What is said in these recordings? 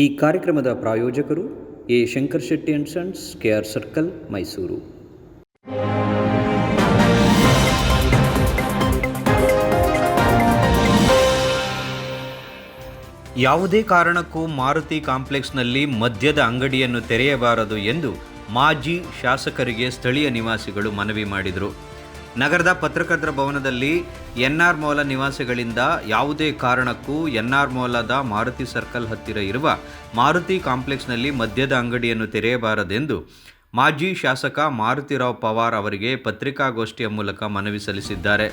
ಈ ಕಾರ್ಯಕ್ರಮದ ಪ್ರಾಯೋಜಕರು A Shankar Shetty and sons K R circle, Mysuru. ಯಾವುದೇ ಕಾರಣಕ್ಕೂ ಮಾರುತಿ ಕಾಂಪ್ಲೆಕ್ಸ್ನಲ್ಲಿ ಮದ್ಯದ ಅಂಗಡಿಯನ್ನು ತೆರೆಯಬಾರದು ಎಂದು ಮಾಜಿ ಶಾಸಕರಿಗೆ ಸ್ಥಳೀಯ ನಿವಾಸಿಗಳು ಮನವಿ ಮಾಡಿದರು. ನಗರದ ಪತ್ರಕರ್ತರ ಭವನದಲ್ಲಿ ಎನ್ಆರ್ ಮೋಲ ನಿವಾಸಿಗಳಿಂದ ಯಾವುದೇ ಕಾರಣಕ್ಕೂ ಎನ್ಆರ್ ಮೋಲದ ಮಾರುತಿ ಸರ್ಕಲ್ ಹತ್ತಿರ ಇರುವ ಮಾರುತಿ ಕಾಂಪ್ಲೆಕ್ಸ್ನಲ್ಲಿ ಮದ್ಯದ ಅಂಗಡಿಯನ್ನು ತೆರೆಯಬಾರದೆಂದು ಮಾಜಿ ಶಾಸಕ ಮಾರುತಿರಾವ್ ಪವಾರ್ ಅವರಿಗೆ ಪತ್ರಿಕಾಗೋಷ್ಠಿಯ ಮೂಲಕ ಮನವಿ ಸಲ್ಲಿಸಿದ್ದಾರೆ.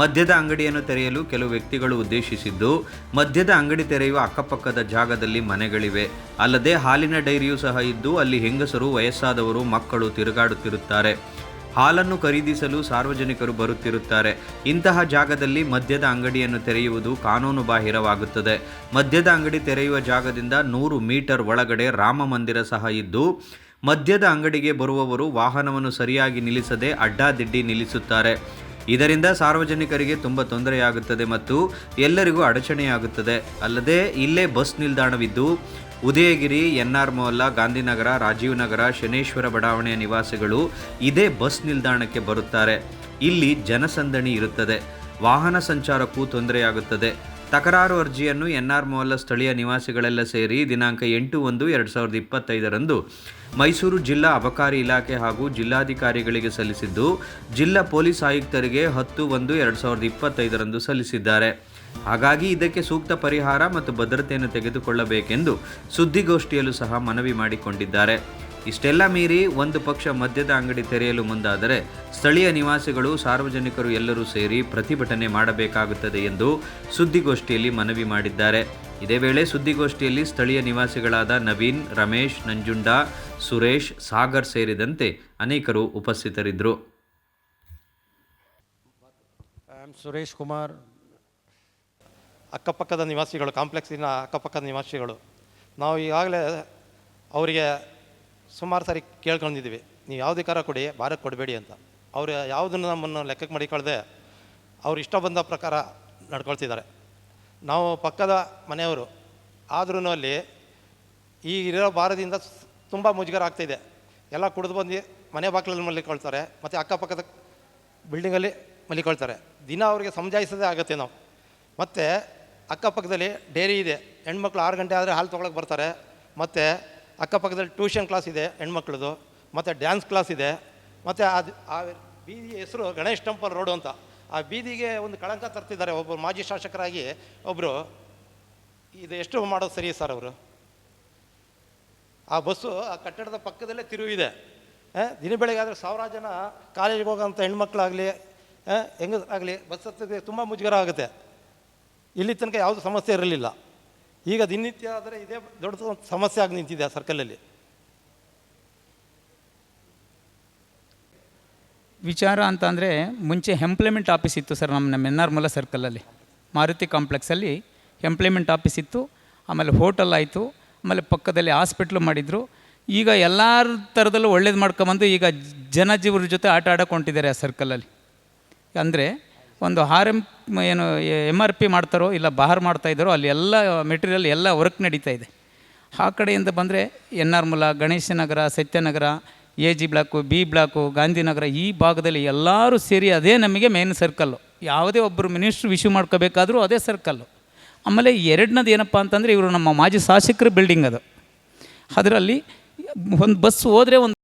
ಮದ್ಯದ ಅಂಗಡಿಯನ್ನು ತೆರೆಯಲು ಕೆಲವು ವ್ಯಕ್ತಿಗಳು ಉದ್ದೇಶಿಸಿದ್ದು, ಮದ್ಯದ ಅಂಗಡಿ ತೆರೆಯುವ ಅಕ್ಕಪಕ್ಕದ ಜಾಗದಲ್ಲಿ ಮನೆಗಳಿವೆ. ಅಲ್ಲದೆ ಹಾಲಿನ ಡೈರಿಯೂ ಸಹ ಇದ್ದು, ಅಲ್ಲಿ ಹೆಂಗಸರು, ವಯಸ್ಸಾದವರು, ಮಕ್ಕಳು ತಿರುಗಾಡುತ್ತಿರುತ್ತಾರೆ. ಹಾಲನ್ನು ಖರೀದಿಸಲು ಸಾರ್ವಜನಿಕರು ಬರುತ್ತಿರುತ್ತಾರೆ. ಇಂತಹ ಜಾಗದಲ್ಲಿ ಮದ್ಯದ ಅಂಗಡಿಯನ್ನು ತೆರೆಯುವುದು ಕಾನೂನು ಬಾಹಿರವಾಗುತ್ತದೆ. ಮದ್ಯದ ಅಂಗಡಿ ತೆರೆಯುವ ಜಾಗದಿಂದ ನೂರು ಮೀಟರ್ ಒಳಗಡೆ ರಾಮ ಮಂದಿರ ಸಹ ಇದ್ದು, ಮದ್ಯದ ಅಂಗಡಿಗೆ ಬರುವವರು ವಾಹನವನ್ನು ಸರಿಯಾಗಿ ನಿಲ್ಲಿಸದೆ ಅಡ್ಡಾದಿಡ್ಡಿ ನಿಲ್ಲಿಸುತ್ತಾರೆ. ಇದರಿಂದ ಸಾರ್ವಜನಿಕರಿಗೆ ತುಂಬ ತೊಂದರೆಯಾಗುತ್ತದೆ ಮತ್ತು ಎಲ್ಲರಿಗೂ ಅಡಚಣೆಯಾಗುತ್ತದೆ. ಅಲ್ಲದೆ ಇಲ್ಲೇ ಬಸ್ ನಿಲ್ದಾಣವಿದ್ದು ಉದಯಗಿರಿ ಎನ್ ಆರ್ ಮೊಹಲ್ಲಾ, ಗಾಂಧಿನಗರ, ರಾಜೀವ್ ನಗರ, ಶನೇಶ್ವರ ಬಡಾವಣೆಯ ನಿವಾಸಿಗಳು ಇದೇ ಬಸ್ ನಿಲ್ದಾಣಕ್ಕೆ ಬರುತ್ತಾರೆ. ಇಲ್ಲಿ ಜನಸಂದಣಿ ಇರುತ್ತದೆ. ವಾಹನ ಸಂಚಾರಕ್ಕೂ ತೊಂದರೆಯಾಗುತ್ತದೆ. ತಕರಾರು ಅರ್ಜಿಯನ್ನು ಎನ್ ಆರ್ ಮೊಹಲ್ಲಾ ಸ್ಥಳೀಯ ನಿವಾಸಿಗಳೆಲ್ಲ ಸೇರಿ ದಿನಾಂಕ ಎಂಟು ಒಂದು ಎರಡು ಸಾವಿರದ ಇಪ್ಪತ್ತೈದರಂದು ಮೈಸೂರು ಜಿಲ್ಲಾ ಅಬಕಾರಿ ಇಲಾಖೆ ಹಾಗೂ ಜಿಲ್ಲಾಧಿಕಾರಿಗಳಿಗೆ ಸಲ್ಲಿಸಿದ್ದು, ಜಿಲ್ಲಾ ಪೊಲೀಸ್ ಆಯುಕ್ತರಿಗೆ ಹತ್ತು ಒಂದು ಎರಡು ಸಾವಿರದ ಇಪ್ಪತ್ತೈದರಂದು ಸಲ್ಲಿಸಿದ್ದಾರೆ. ಹಾಗಾಗಿ ಇದಕ್ಕೆ ಸೂಕ್ತ ಪರಿಹಾರ ಮತ್ತು ಭದ್ರತೆಯನ್ನು ತೆಗೆದುಕೊಳ್ಳಬೇಕೆಂದು ಸುದ್ದಿಗೋಷ್ಠಿಯಲ್ಲೂ ಸಹ ಮನವಿ ಮಾಡಿಕೊಂಡಿದ್ದಾರೆ. ಇಷ್ಟೆಲ್ಲ ಮೀರಿ ಒಂದು ಪಕ್ಷ ಮದ್ಯದ ಅಂಗಡಿ ತೆರೆಯಲು ಮುಂದಾದರೆ ಸ್ಥಳೀಯ ನಿವಾಸಿಗಳು, ಸಾರ್ವಜನಿಕರು ಎಲ್ಲರೂ ಸೇರಿ ಪ್ರತಿಭಟನೆ ಮಾಡಬೇಕಾಗುತ್ತದೆ ಎಂದು ಸುದ್ದಿಗೋಷ್ಠಿಯಲ್ಲಿ ಮನವಿ ಮಾಡಿದ್ದಾರೆ. ಇದೇ ವೇಳೆ ಸುದ್ದಿಗೋಷ್ಠಿಯಲ್ಲಿ ಸ್ಥಳೀಯ ನಿವಾಸಿಗಳಾದ ನವೀನ್, ರಮೇಶ್, ನಂಜುಂಡ, ಸುರೇಶ್, ಸಾಗರ್ ಸೇರಿದಂತೆ ಅನೇಕರು ಉಪಸ್ಥಿತರಿದ್ದರು. ಸುರೇಶ್ ಕುಮಾರ್ ಅಕ್ಕಪಕ್ಕದ ನಿವಾಸಿಗಳು, ಕಾಂಪ್ಲೆಕ್ಸಿನ ಅಕ್ಕಪಕ್ಕದ ನಿವಾಸಿಗಳು. ನಾವು ಈಗಾಗಲೇ ಅವರಿಗೆ ಸುಮಾರು ಸಾರಿ ಕೇಳ್ಕೊಂಡಿದ್ದೀವಿ. ನೀವು ಯಾವುದೇ ಕಾರ ಕೊಡಿ ಭಾರಕ್ಕೆ ಕೊಡಬೇಡಿ ಅಂತ. ಅವರು ಯಾವುದನ್ನು ನಮ್ಮನ್ನು ಲೆಕ್ಕಕ್ಕೆ ಮಾಡಿಕೊಳ್ಳದೆ ಅವ್ರು ಇಷ್ಟ ಬಂದ ಪ್ರಕಾರ ನಡ್ಕೊಳ್ತಿದ್ದಾರೆ. ನಾವು ಪಕ್ಕದ ಮನೆಯವರು. ಆದ್ರೂ ಅಲ್ಲಿ ಈ ಇರೋ ಭಾರದಿಂದ ತುಂಬ ಮುಜುಗರ ಆಗ್ತಾಯಿದೆ ಎಲ್ಲ ಕುಡಿದು ಬಂದು ಮನೆ ಬಾಗಿಲಲ್ಲಿ ಮಲ್ಲಿಕೊಳ್ತಾರೆ, ಮತ್ತು ಅಕ್ಕಪಕ್ಕದ ಬಿಲ್ಡಿಂಗಲ್ಲಿ ಮಲಿಕೊಳ್ತಾರೆ ದಿನ ಅವರಿಗೆ ಸಮಜಾಯಿಸೋದೇ ಆಗುತ್ತೆ ನಾವು. ಮತ್ತು ಅಕ್ಕಪಕ್ಕದಲ್ಲಿ ಡೈರಿ ಇದೆ. ಹೆಣ್ಮಕ್ಳು ಆರು ಗಂಟೆ ಆದರೆ ಹಾಲು ತೊಗೊಳಕ್ಕೆ ಬರ್ತಾರೆ. ಮತ್ತು ಅಕ್ಕಪಕ್ಕದಲ್ಲಿ ಟ್ಯೂಷನ್ ಕ್ಲಾಸ್ ಇದೆ ಹೆಣ್ಮಕ್ಳದು. ಮತ್ತು ಡ್ಯಾನ್ಸ್ ಕ್ಲಾಸ್ ಇದೆ. ಮತ್ತು ಅದು ಆ ಬೀದಿ ಹೆಸರು ಗಣೇಶ್ ಟೆಂಪಲ್ ರೋಡು ಅಂತ. ಆ ಬೀದಿಗೆ ಒಂದು ಕಳಂಕ ತರ್ತಿದ್ದಾರೆ ಒಬ್ಬರು ಮಾಜಿ ಶಾಸಕರಾಗಿ ಒಬ್ಬರು ಇದು ಎಷ್ಟು ಮಾಡೋದು ಸರಿ ಸರ್ ಅವರು? ಆ ಬಸ್ಸು ಆ ಕಟ್ಟಡದ ಪಕ್ಕದಲ್ಲೇ ತಿರುವಿದೆ ದಿನ ಬೆಳಗ್ಗೆ ಆದರೆ ಸಾವಿರ ಜನ ಕಾಲೇಜಿಗೆ ಹೋಗೋಂಥ ಹೆಣ್ಮಕ್ಳಾಗಲಿ ಹೆಂಗಸಾಗಲಿ ಬಸ್ ಹತ್ತಿದ್ರೆ ತುಂಬ ಮುಜುಗರ ಆಗುತ್ತೆ. ಇಲ್ಲಿ ತನಕ ಯಾವುದು ಸಮಸ್ಯೆ ಇರಲಿಲ್ಲ. ಈಗ ದಿನನಿತ್ಯ ಆದರೆ ಇದೇ ದೊಡ್ಡ ಸಮಸ್ಯೆ ಆಗಿ ನಿಂತಿದೆ ಆ ಸರ್ಕಲಲ್ಲಿ ವಿಚಾರ ಅಂತ ಅಂದರೆ ಮುಂಚೆ ಎಂಪ್ಲಾಯ್ಮೆಂಟ್ ಆಫೀಸ್ ಇತ್ತು ಸರ್ ನಮ್ಮ ನಮ್ಮ ಎನ್ ಆರ್ ಮುಲ ಸರ್ಕಲಲ್ಲಿ ಮಾರುತಿ ಕಾಂಪ್ಲೆಕ್ಸಲ್ಲಿ ಎಂಪ್ಲಾಯ್ಮೆಂಟ್ ಆಫೀಸ್ ಇತ್ತು, ಆಮೇಲೆ ಹೋಟೆಲ್ ಆಯಿತು, ಆಮೇಲೆ ಪಕ್ಕದಲ್ಲಿ ಹಾಸ್ಪಿಟ್ಲು ಮಾಡಿದರು. ಈಗ ಎಲ್ಲ ಥರದಲ್ಲೂ ಒಳ್ಳೇದು ಮಾಡ್ಕೊಂಬಂದು ಈಗ ಜನಜೀವರ ಜೊತೆ ಆಟ ಆಡೋಕೆ ಹೊಂಟಿದ್ದಾರೆ ಆ ಸರ್ಕಲಲ್ಲಿ ಅಂದರೆ ಒಂದು ಆರ್ ಎಂ ಏನು ಎಂ ಆರ್ ಪಿ ಮಾಡ್ತಾರೋ ಇಲ್ಲ ಬಹಾರ್ ಮಾಡ್ತಾಯಿದ್ದಾರೋ ಅಲ್ಲಿ ಎಲ್ಲ ಮೆಟೀರಿಯಲ್ ಎಲ್ಲ ವರ್ಕ್ ನಡೀತಾ ಇದೆ. ಆ ಕಡೆಯಿಂದ ಬಂದರೆ ಎನ್ ಆರ್ ಮೂಲ, Ganeshnagar, Sathyanagar, A G block, B block, Gandhinagar ಈ ಭಾಗದಲ್ಲಿ ಎಲ್ಲರೂ ಸೇರಿ ಅದೇ ನಮಗೆ ಮೇನ್ ಸರ್ಕಲ್ಲು ಯಾವುದೇ ಒಬ್ಬರು ಮಿನಿಸ್ಟ್ರು ವಿಶ್ಯೂ ಮಾಡ್ಕೋಬೇಕಾದ್ರೂ ಅದೇ ಸರ್ಕಲ್ಲು ಆಮೇಲೆ ಎರಡನೇದು ಏನಪ್ಪ ಅಂತಂದರೆ ಇವರು ನಮ್ಮ ಮಾಜಿ ಶಾಸಕರ ಬಿಲ್ಡಿಂಗ್ ಅದು. ಅದರಲ್ಲಿ ಒಂದು ಬಸ್ ಹೋದರೆ ಒಂದು